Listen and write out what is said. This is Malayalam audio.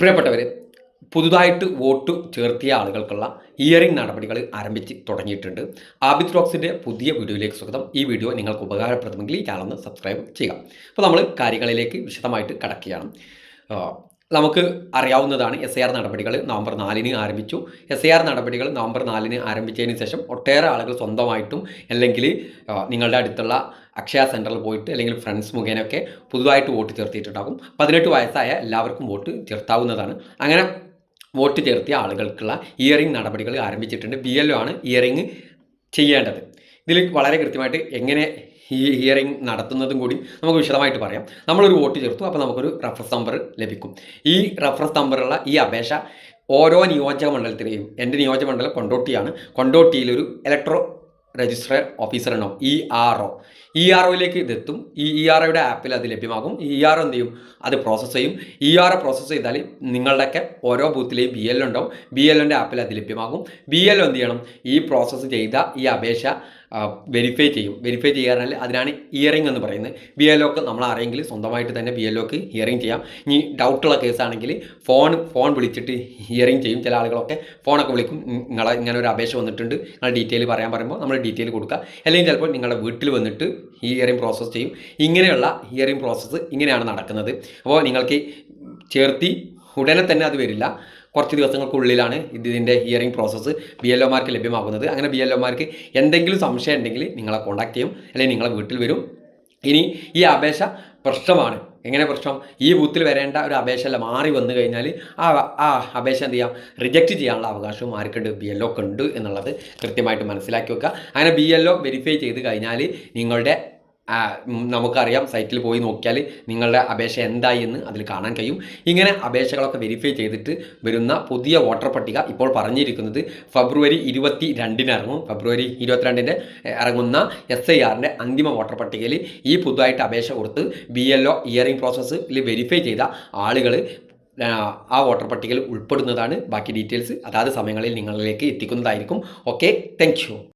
പ്രിയപ്പെട്ടവരെ പുതുതായിട്ട് വോട്ട് ചേർത്തിയ ആളുകൾക്കുള്ള ഇയറിംഗ് നടപടികൾ ആരംഭിച്ച് തുടങ്ങിയിട്ടുണ്ട്. ആബിത് റോക്സിന്റെ പുതിയ വീഡിയോയിലേക്ക് സ്വാഗതം. ഈ വീഡിയോ നിങ്ങൾക്ക് ഉപകാരപ്രദമെങ്കിൽ ഈ ചാനൽ സബ്സ്ക്രൈബ് ചെയ്യുക. അപ്പോൾ നമ്മൾ കാര്യങ്ങളിലേക്ക് വിശദമായിട്ട് കടക്കുകയാണ്. നമുക്ക് അറിയാവുന്നതാണ് എസ് ഐ ആർ നടപടികൾ. നവംബർ നാലിന് ആരംഭിച്ചു. എസ് ഐ ആർ നടപടികൾ നവംബർ നാലിന് ആരംഭിച്ചതിന് ശേഷം ഒട്ടേറെ ആളുകൾ സ്വന്തമായിട്ടും അല്ലെങ്കിൽ നിങ്ങളുടെ അടുത്തുള്ള അക്ഷയ സെന്ററിൽ പോയിട്ട് അല്ലെങ്കിൽ ഫ്രണ്ട്സ് മുഖേനൊക്കെ പുതുതായിട്ട് വോട്ട് ചേർത്തിട്ടുണ്ടാകും പതിനെട്ട് വയസ്സായ എല്ലാവർക്കും വോട്ട് ചേർത്താവുന്നതാണ്. അങ്ങനെ വോട്ട് ചേർത്തിയ ആളുകൾക്കുള്ള ഇയറിംഗ് നടപടികൾ ആരംഭിച്ചിട്ടുണ്ട്. ബി എൽ ആണ് ഇയറിംഗ് ചെയ്യേണ്ടത്. ഇതിൽ വളരെ കൃത്യമായിട്ട് എങ്ങനെ ഈ ഹിയറിംഗ് നടത്തുന്നതും കൂടി നമുക്ക് വിശദമായിട്ട് പറയാം. നമ്മളൊരു വോട്ട് ചേർത്തു അപ്പോൾ നമുക്കൊരു റഫറൻസ് നമ്പർ ലഭിക്കും. ഈ റഫറൻസ് നമ്പറുള്ള ഈ അപേക്ഷ ഓരോ നിയോജക മണ്ഡലത്തിലെയും എന്റെ നിയോജക മണ്ഡലം കൊണ്ടോട്ടിയാണ്. കൊണ്ടോട്ടിയിലൊരു ഇലക്ട്രോ രജിസ്റ്റർ ഓഫീസർ ഉണ്ടാവും E R O E R ഒയിലേക്ക് ഇതെത്തും. ഈ ഇ ആർ ഒയുടെ ആപ്പിൽ അത് ലഭ്യമാകും. ഇ ആർ എന്ത് ചെയ്യും? അത് പ്രോസസ്സ് ചെയ്യും. ഇ ആർ ഒ പ്രോസസ്സ് ചെയ്താൽ നിങ്ങളുടെയൊക്കെ ഓരോ ബൂത്തിലെയും ബി എൽ ഉണ്ടാവും. ബി എൽ ആപ്പിൽ അത് ലഭ്യമാകും. ബി എൽ എന്ത് ചെയ്യണം? ഈ പ്രോസസ്സ് ചെയ്ത ഈ അപേക്ഷ വെരിഫൈ ചെയ്യും. വെരിഫൈ ചെയ്യാറില്ല. അതിനാണ് ഇയറിംഗ് എന്ന് പറയുന്നത്. ബി എൽ ഒക്കെ നമ്മൾ അറിയെങ്കിൽ സ്വന്തമായിട്ട് തന്നെ ബി എൽ ഒക്ക് ഹിയറിംഗ് ചെയ്യാം. ഇനി ഡൗട്ടുള്ള കേസാണെങ്കിൽ ഫോൺ ഫോൺ വിളിച്ചിട്ട് ഹിയറിംഗ് ചെയ്യും. ചില ആളുകളൊക്കെ ഫോണൊക്കെ വിളിക്കും. നിങ്ങളെ ഇങ്ങനെ ഒരു അപേക്ഷ വന്നിട്ടുണ്ട്. നിങ്ങൾ ഡീറ്റെയിൽ പറയാൻ പറയുമ്പോൾ നമ്മൾ ഡീറ്റെയിൽ കൊടുക്കുക. അല്ലെങ്കിൽ ചിലപ്പോൾ നിങ്ങളുടെ വീട്ടിൽ വന്നിട്ട് ഹിയറിംഗ് പ്രോസസ്സ് ചെയ്യും. ഇങ്ങനെയുള്ള ഹിയറിംഗ് പ്രോസസ്സ് ഇങ്ങനെയാണ് നടക്കുന്നത്. അപ്പോൾ നിങ്ങൾക്ക് ചേർത്തി ഉടനെ തന്നെ അത് വരില്ല. കുറച്ച് ദിവസങ്ങൾക്കുള്ളിലാണ് ഇതിന്റെ ഹിയറിംഗ് പ്രോസസ്സ് ബി എൽ ഒമാർക്ക് ലഭ്യമാകുന്നത്. അങ്ങനെ ബി എൽ ഒമാർക്ക് എന്തെങ്കിലും സംശയം ഉണ്ടെങ്കിൽ നിങ്ങളെ കോൺടാക്ട് ചെയ്യും അല്ലെങ്കിൽ നിങ്ങളെ വീട്ടിൽ വരും. ഇനി ഈ അപേക്ഷ പ്രശ്നമാണ്. എങ്ങനെ പ്രശ്നം? ഈ ബൂത്തിൽ വരേണ്ട ഒരു അപേക്ഷ അല്ല മാറി വന്നു കഴിഞ്ഞാൽ ആ ആ അപേക്ഷ എന്ത് ചെയ്യാം? റിജക്റ്റ് ചെയ്യാനുള്ള അവകാശവും ആർക്കുണ്ട്? ബി എൽ ഒക്കെ ഉണ്ട് എന്നുള്ളത് കൃത്യമായിട്ട് മനസ്സിലാക്കി വെക്കുക. അങ്ങനെ ബി എൽ ഒ വെരിഫൈ ചെയ്ത് കഴിഞ്ഞാൽ നിങ്ങളുടെ നമുക്കറിയാം സൈറ്റിൽ പോയി നോക്കിയാൽ നിങ്ങളുടെ അപേക്ഷ എന്തായി എന്ന് അതിൽ കാണാൻ കഴിയും. ഇങ്ങനെ അപേക്ഷകളൊക്കെ വെരിഫൈ ചെയ്തിട്ട് വരുന്ന പുതിയ വോട്ടർ പട്ടിക ഇപ്പോൾ പറഞ്ഞിരിക്കുന്നത് ഫെബ്രുവരി ഇരുപത്തി രണ്ടിന് ഇറങ്ങും ഫെബ്രുവരി ഇരുപത്തിരണ്ടിന്റെ ഇറങ്ങുന്ന എസ് ഐ ആറിന്റെ അന്തിമ വോട്ടർ പട്ടികയിൽ ഈ പുതുതായിട്ട് അപേക്ഷ കൊടുത്ത് ബി എൽ ഒ ഇയറിംഗ് പ്രോസസ്സിൽ വെരിഫൈ ചെയ്ത ആളുകൾ ആ വോട്ടർ പട്ടികയിൽ ഉൾപ്പെടുന്നതാണ്. ബാക്കി ഡീറ്റെയിൽസ് അതാത് സമയങ്ങളിൽ നിങ്ങളിലേക്ക് എത്തിക്കുന്നതായിരിക്കും. Okay thank